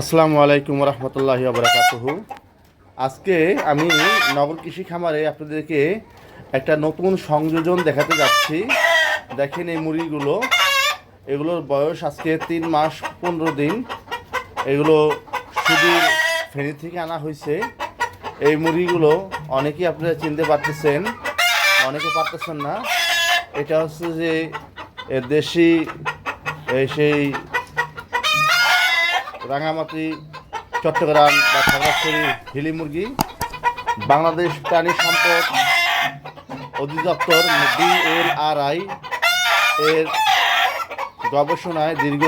আসসালামু আলাইকুম রহমতুল্লাহ বরাকাতুহু। আজকে আমি নগর কৃষি খামারে আপনাদেরকে একটা নতুন সংযোজন দেখাতে যাচ্ছি। দেখেন এই মুরগিগুলো। এগুলোর বয়স আজকে তিন মাস পনেরো দিন। এগুলো সুদূর ফেনী থেকে আনা হয়েছে। এই মুরগিগুলো অনেকেই আপনারা চিনতে পারতেছেন, অনেকে পারতেছেন না। এটা হচ্ছে যে দেশি সেই রাঙামাটি, চট্টগ্রাম বা খাগড়াছড়ি, হিলি মুরগি, বাংলাদেশ প্রাণী সম্পদ অধিদপ্তর ডিএলআরআই এর গবেষণায় দীর্ঘ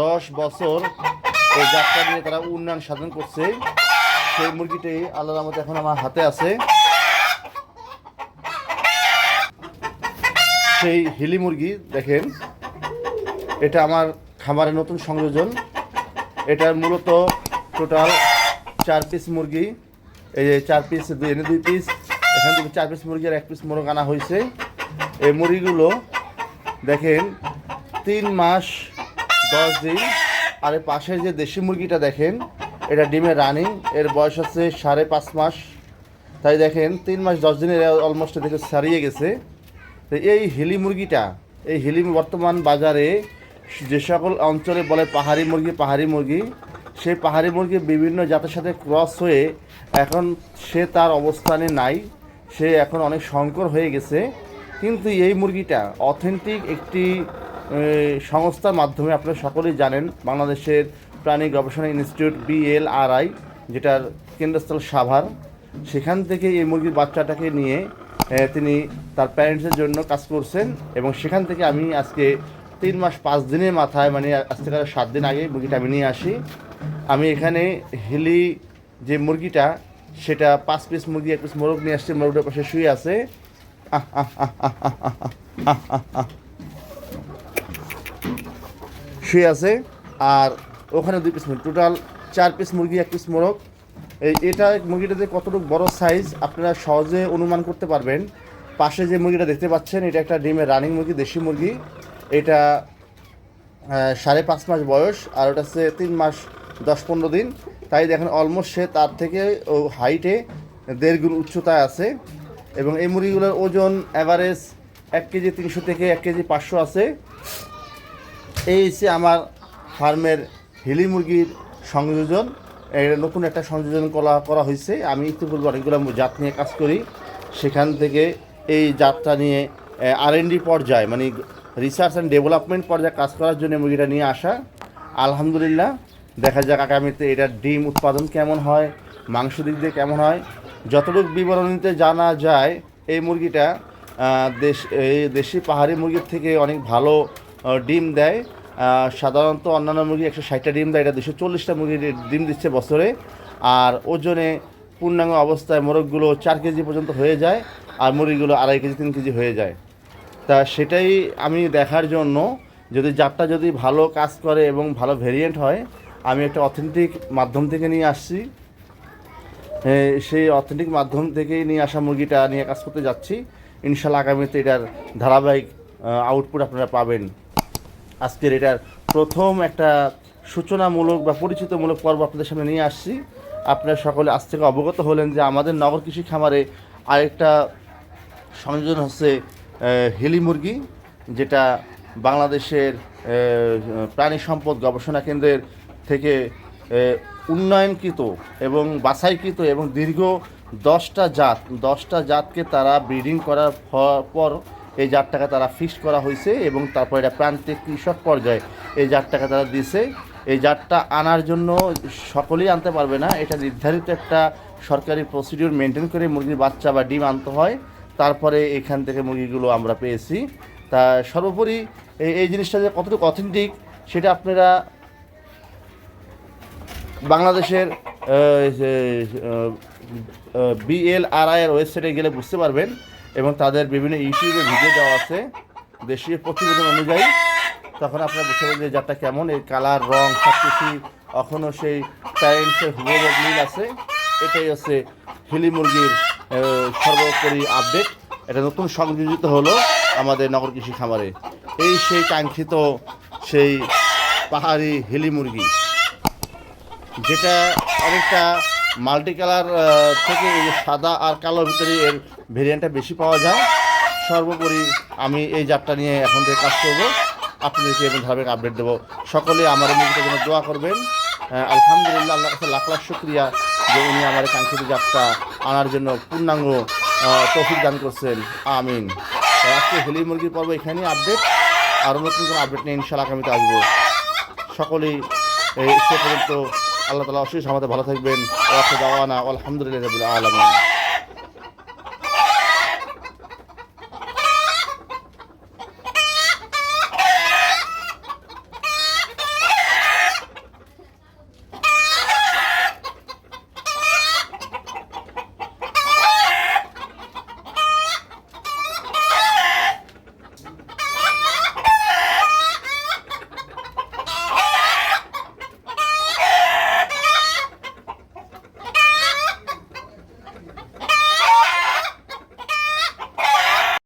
দশ বছর এই যাত্রা নিয়ে তারা উন্নয়ন সাধন করছে। সেই মুরগিটি আল্লাহ রহমতে এখন আমার হাতে আছে। সেই হিলি মুরগি, দেখেন, এটা আমার খামারের নতুন সংযোজন। এটার মূলত টোটাল চার পিস মুরগি। এই যে চার পিস এনে দুই পিস এখান থেকে চার পিস মুরগি আর এক পিস মোরগ আনা হয়েছে। এই মুরগিগুলো দেখেন, তিন মাস, দশ দিন। আর এই পাশের যে দেশি মুরগিটা দেখেন, এটা ডিমের রানিং। এর বয়স হচ্ছে সাড়ে পাঁচ মাস। তাই দেখেন, তিন মাস, দশ দিনের অলমোস্ট দেখে ছাড়িয়ে গেছে। তো এই হিলি মুরগিটা, এই হিলি বর্তমান বাজারে যে সকল অঞ্চলে বলে পাহাড়ি মুরগি পাহাড়ি মুরগি, সেই পাহাড়ি মুরগি বিভিন্ন জাতের সাথে ক্রস হয়ে এখন সে তার অবস্থানে নাই। সে এখন অনেক সংকর হয়ে গেছে। কিন্তু এই মুরগিটা অথেন্টিক একটি সংস্থার মাধ্যমে আপনারা সকলেই জানেন, বাংলাদেশের প্রাণী গবেষণা ইনস্টিটিউট বিএলআরআই, যেটার কেন্দ্রস্থল সাভার, সেখান থেকে এই মুরগির বাচ্চাটাকে নিয়ে তিনি তার প্যারেন্টসের জন্য কাজ করছেন এবং সেখান থেকে আমি আজকে তিন মাস, পাঁচ দিনের মাথায় মানে আজ থেকে সাত দিন আগে মুরগিটা আমি নিয়ে আসি। আমি এখানে হিলি যে মুরগিটা, সেটা পাঁচ পিস মুরগি, এক পিস মোরগ নিয়ে আসছে, মোরগটার পাশে শুয়ে আছে। শুয়ে আছে, আর ওখানে দুই পিস মুরগি টোটাল চার পিস মুরগি, এক পিস মোরগ। এই, এটা মুরগিটাতে কতটুকু বড় সাইজ আপনারা সহজে অনুমান করতে পারবেন। পাশে যে মুরগিটা দেখতে পাচ্ছেন, এটা একটা ডিমের রানিং মুরগি, দেশি মুরগি। এটা সাড়ে পাঁচ মাস বয়স আর ওটা হচ্ছে তিন মাস দশ পনেরো দিন। তাই দেখেন অলমোস্ট সে তার থেকে ও হাইটে দেড় গুণ উচ্চতায় আছে এবং এই মুরগিগুলোর ওজন অ্যাভারেজ এক কেজি তিনশো থেকে এক কেজি পাঁচশো আছে। এই হচ্ছে আমার ফার্মের হিলি মুরগির সংযোজন। নতুন একটা সংযোজন করা করা হয়েছে। আমি ইতিপূর্বে অনেকগুলো জাত নিয়ে কাজ করি। সেখান থেকে এই জাতটা নিয়ে আর এন ডি পর্যায়ে মানে রিসার্চ অ্যান্ড ডেভেলপমেন্ট পর্যায়ে কাজ করার জন্য মুরগিটা নিয়ে আসা। আলহামদুলিল্লাহ, দেখা যাক আগামীতে এটার ডিম উৎপাদন কেমন হয়, মাংস দিক দিয়ে কেমন হয়। যতটুকু বিবরণীতে জানা যায়, এই মুরগিটা দেশ, এই দেশি পাহাড়ি মুরগির থেকে অনেক ভালো ডিম দেয়। সাধারণত অন্যান্য মুরগি একশো ষাটটা ডিম দেয়, এটা দুশো চল্লিশটা মুরগি ডিম দিচ্ছে বছরে। আর ওজনে পূর্ণাঙ্গ অবস্থায় মোরগগুলো চার কেজি পর্যন্ত হয়ে যায়, আর মুরগিগুলো আড়াই কেজি, তিন কেজি হয়ে যায়। তা সেটাই আমি দেখার জন্য, যদি জাতটা যদি ভালো কাজ করে এবং ভালো ভেরিয়েন্ট হয়, আমি একটা অথেন্টিক মাধ্যম থেকে নিয়ে আসছি। সেই অথেন্টিক মাধ্যম থেকেই নিয়ে আসা মুরগিটা নিয়ে কাজ করতে যাচ্ছি। ইনশাল্লাহ আগামীতে এটার ধারাবাহিক আউটপুট আপনারা পাবেন। আজকের এটার প্রথম একটা সূচনামূলক বা পরিচিতমূলক পর্ব আপনাদের সামনে নিয়ে আসছি। আপনারা সকলে আজ থেকে অবগত হলেন যে আমাদের নগর কৃষি খামারে আরেকটা সংযোজন হচ্ছে হিলি মুরগি, যেটা বাংলাদেশের প্রাণী সম্পদ গবেষণা কেন্দ্রের থেকে উন্নয়নকৃত এবং বাছাইকৃত এবং দীর্ঘ দশটা জাত, দশটা জাতকে তারা ব্রিডিং করার পর এই জাতটাকে তারা ফিক্স করা হয়েছে এবং তারপর এটা প্রান্তিক কৃষক পর্যায়ে এই জাতটাকে তারা দিছে এই জাতটা আনার জন্য সকলেই আনতে পারবে না। এটা নির্ধারিত একটা সরকারি প্রসিডিওর মেনটেন করে মুরগির বাচ্চা বা ডিম আনতে হয়। তারপরে এখান থেকে মুরগিগুলো আমরা পেয়েছি। তা সর্বোপরি এই জিনিসটা যে কতটুকু অথেন্টিক সেটা আপনারা বাংলাদেশের বিএলআরআই এর ওয়েবসাইটে গেলে বুঝতে পারবেন এবং তাদের বিভিন্ন ইউটিউবে ভিডিও দেওয়া আছে দেশীয় প্রতিবেদন অনুযায়ী। তখন আপনারা বুঝতে পারবেন যে জাতটা কেমন, এর কালার রং সব কিছু এখনও সেই প্যারেন্টসের হুবহু মিল আছে। এটাই হচ্ছে হিলি মুরগির সর্বোপরি আপডেট এটা নতুন সংযোজিত হলো আমাদের নগর কৃষি খামারে। এই সেই কাঙ্ক্ষিত সেই পাহাড়ি হিলি মুরগি, যেটা অনেকটা মাল্টি কালার থেকে সাদা আর কালোর ভিতরে এর ভেরিয়েন্টটা বেশি পাওয়া যায়। সর্বোপরি আমি এই জাতটা নিয়ে এখন থেকে কাজ করব। আপনাদেরকে এবং ধারাবাহিক আপডেট দেবো। সকলে আমার মুভিটার জন্য দোয়া করবেন। আলহামদুলিল্লাহ আল্লাহ কাছে লাখ লাখ শুক্রিয়া। যে উনি আমার কাঙ্ক্ষিত যাত্রা আনার জন্য পূর্ণাঙ্গ তফিক দান করছেন। আমিন। আজকে হেলি মুরগির পর্ব এখানেই আপডেট। আরও নতুন কোনো আপডেট নিয়ে ইনশাল্লাহ আগামীতে আসব। সকলেই এই সে পর্যন্ত আল্লাহ তালা অশেষ আমাদের ভালো থাকবেন। দাওয়ানা আলহামদুলিল্লাহ আলমিন।